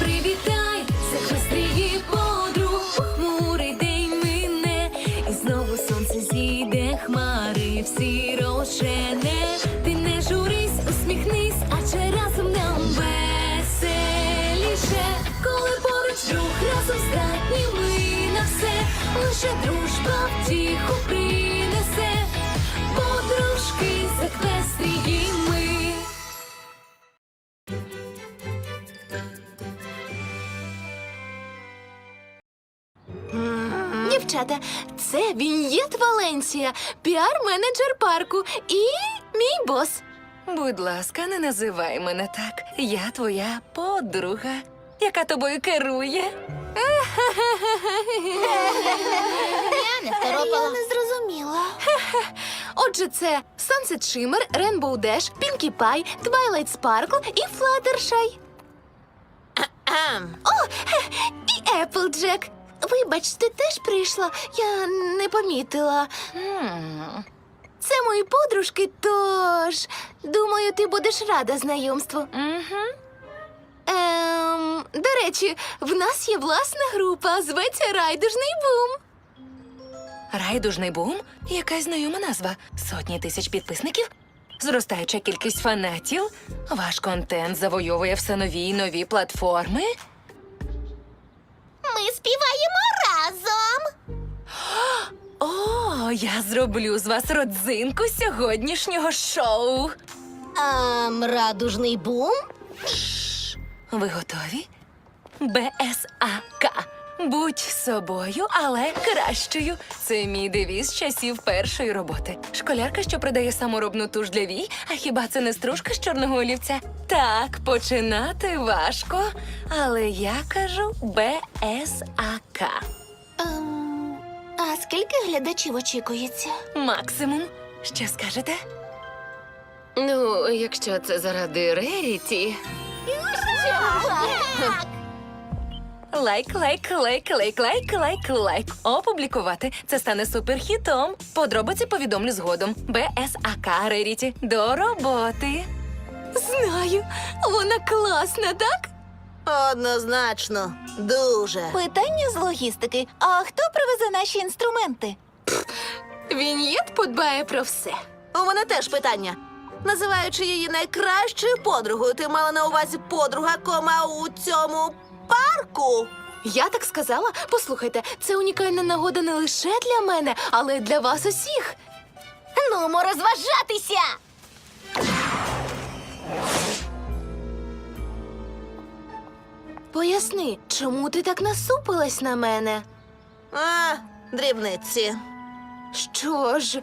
Привітай, захвестрії подруг, похмурий день мине, і знову сонце зійде, хмари всі рошене. Ти не журись, усміхнись, адже разом нам веселіше, коли поруч друг разом здатні ми на все, лише дружба втіху принесе, Дівчата, це Він'єт Валенсія, піар-менеджер парку і мій бос. Будь ласка, не називай мене так. Я твоя подруга, яка тобою керує. Я не зрозуміла. Отже, це Sunset Shimmer, Rainbow Dash, Pinkie Pie, Twilight Sparkle і Fluttershy. О, і Applejack. Вибач, ти теж прийшла. Я не помітила. Це мої подружки, тож думаю, ти будеш рада знайомству. Ем, до речі, в нас є власна група, зветься Райдужний бум. Райдужний бум якась знайома назва. Сотні тисяч підписників, зростаюча кількість фанатів. Ваш контент завойовує все нові й нові платформи. Ми співаємо разом. О, я зроблю з вас родзинку сьогоднішнього шоу. Ам, радужний бум? Ви готові? БСАК. Будь собою, але кращою. Це мій девіз часів першої роботи. Школярка, що продає саморобну туш для вій, а хіба це не стружка з чорного олівця? Так, починати важко, але я кажу БСАК. Ем, а скільки глядачів очікується? Максимум. Що скажете? Ну, якщо це заради Реріті. Лайк, лайк, лайк, лайк, лайк, лайк, лайк. Опублікувати. Це стане суперхітом. Подробиці повідомлю згодом. БСАК Реріті. До роботи. Знаю, вона класна, так? Однозначно, дуже. Питання з логістики. А хто привезе наші інструменти? Він'єт подбає про все. У мене теж питання. Називаючи її найкращою подругою, ти мала на увазі подруга кома у цьому парку. Я так сказала. Послухайте, це унікальна нагода не лише для мене, але й для вас усіх. Нумо розважатися! Поясни, чому ти так насупилась на мене? А, дрібниці. Що ж,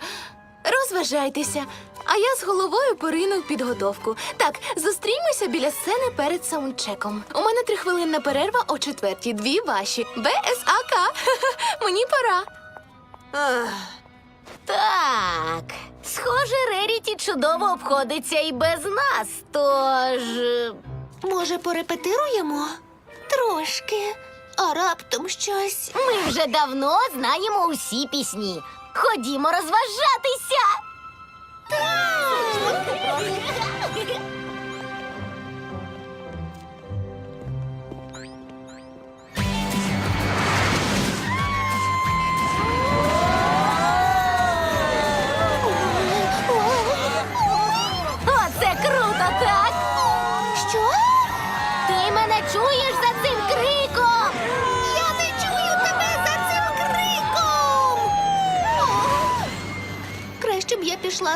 розважайтеся. А я з головою порину в підготовку. Так, зустрімося біля сцени перед саундчеком. У мене трихвилинна перерва о четвертій, дві ваші. БСАК. Мені пора. Так, схоже, Реріті чудово обходиться і без нас, тож. Може, порепетируємо? Трошки. А раптом щось. Ми вже давно знаємо усі пісні. Ходімо розважатися. Boom!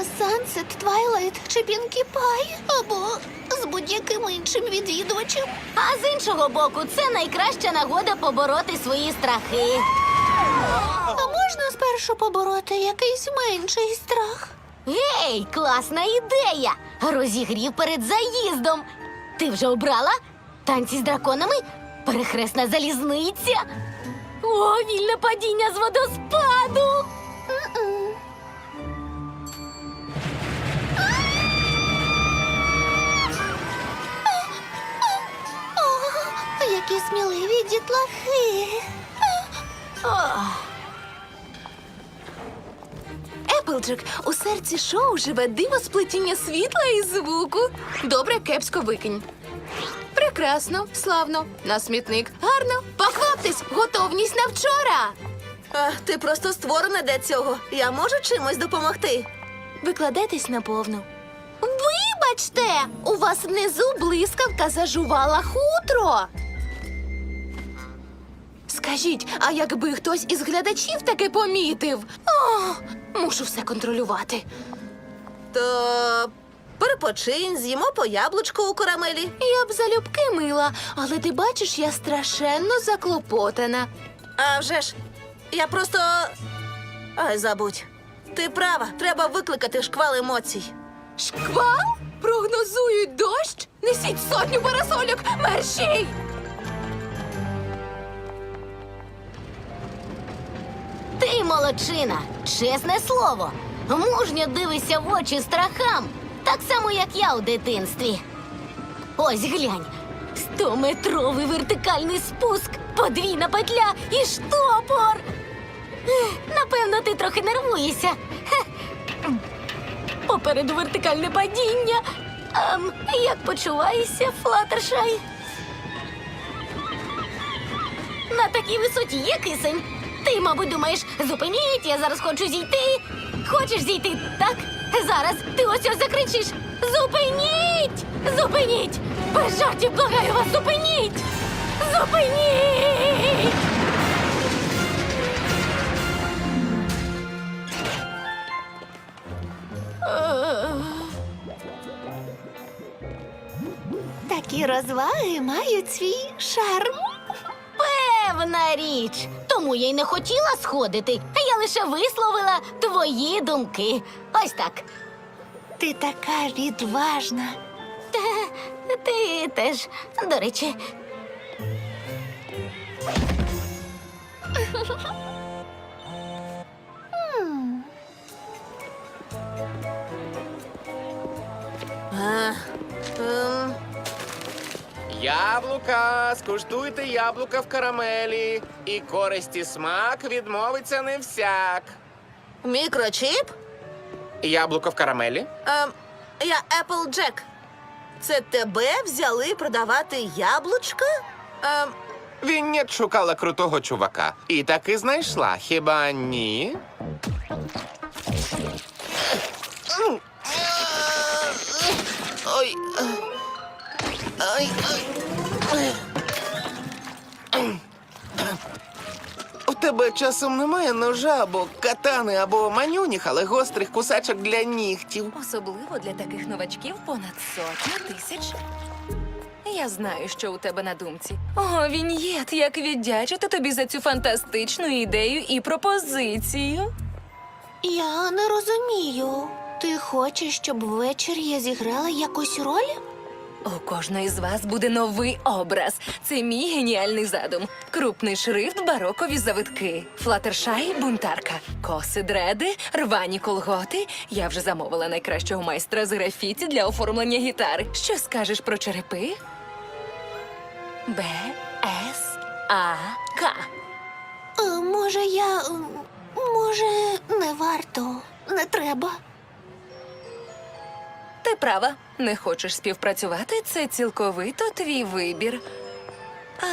Пішла з чи Pinkie Pie або з будь-яким іншим відвідувачем. А з іншого боку, це найкраща нагода побороти свої страхи. А можна спершу побороти якийсь менший страх? Гей, класна ідея! Розігрів перед заїздом. Ти вже обрала? Танці з драконами? Перехресна залізниця? О, вільне падіння з водоспаду! Сміливі дітлахи. Еплджек, у серці шоу живе диво сплетіння світла і звуку. Добре, кепсько викинь. Прекрасно, славно, на смітник. Гарно. Покваптесь, готовність на вчора. А, ти просто створена для цього. Я можу чимось допомогти. Викладайтесь на повну. Вибачте, у вас внизу блискавка зажувала хутро. Скажіть, а якби хтось із глядачів таке помітив? О, мушу все контролювати. То перепочинь, з'їмо по яблучку у карамелі. Я б залюбки мила, але ти бачиш, я страшенно заклопотана. А вже ж, я просто. Ай, забудь. Ти права, треба викликати шквал емоцій. Шквал? Прогнозують дощ? Несіть сотню парасольок, мерщій! Молодчина, чесне слово. Мужньо дивишся в очі страхам, так само, як я у дитинстві. Ось глянь. Стометровий вертикальний спуск, подвійна петля і штопор. Напевно, ти трохи нервуєшся. Попереду вертикальне падіння. Ем, як почуваєшся, Флаттершай? На такій висоті є кисень. Ти, мабуть, думаєш, зупиніть, я зараз хочу зійти. Хочеш зійти, так? Зараз ти ось ось закричиш. Зупиніть! Зупиніть! Без жартів, благаю вас, зупиніть! Зупиніть! Такі розваги мають свій шарм. Певна річ. Тому я й не хотіла сходити. Я лише висловила твої думки. Ось так. Ти така відважна. Ти теж, до речі. Яблука, скуштуйте яблука в карамелі. І користі смак відмовиться не всяк. мікрочіп? Яблуко в карамелі? Ем, я Еплджек. Це тебе взяли продавати яблучка? Ем, Віннет шукала крутого чувака. І таки знайшла, хіба ні? Ой. Ой, ой. У тебе часом немає ножа або катани, або манюніх, але гострих кусачок для нігтів. Особливо для таких новачків понад сотня тисяч. Я знаю, що у тебе на думці. О, Він'єт, як віддячити тобі за цю фантастичну ідею і пропозицію. Я не розумію. Ти хочеш, щоб ввечері я зіграла якусь роль? У кожної з вас буде новий образ. Це мій геніальний задум. Крупний шрифт, барокові завитки. Флатершай бунтарка. Коси дреди, рвані колготи. Я вже замовила найкращого майстра з графіті для оформлення гітари. Що скажеш про черепи? Б С А К. Е, може, я. Може, не варто, не треба. Ти права, не хочеш співпрацювати, це цілковито твій вибір.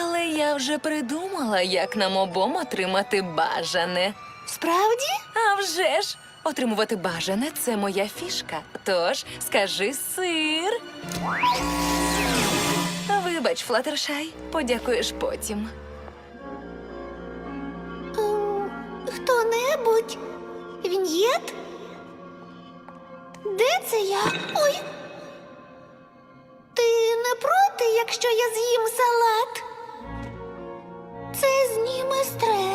Але я вже придумала, як нам обом отримати бажане. Справді? А вже ж, отримувати бажане це моя фішка. Тож скажи сир. Вибач, Флатершай, подякуєш потім. Ем, Хто-небудь? Він'єт? Це я? Ой. Ти не проти, якщо я з'їм салат? Це зніме стрес.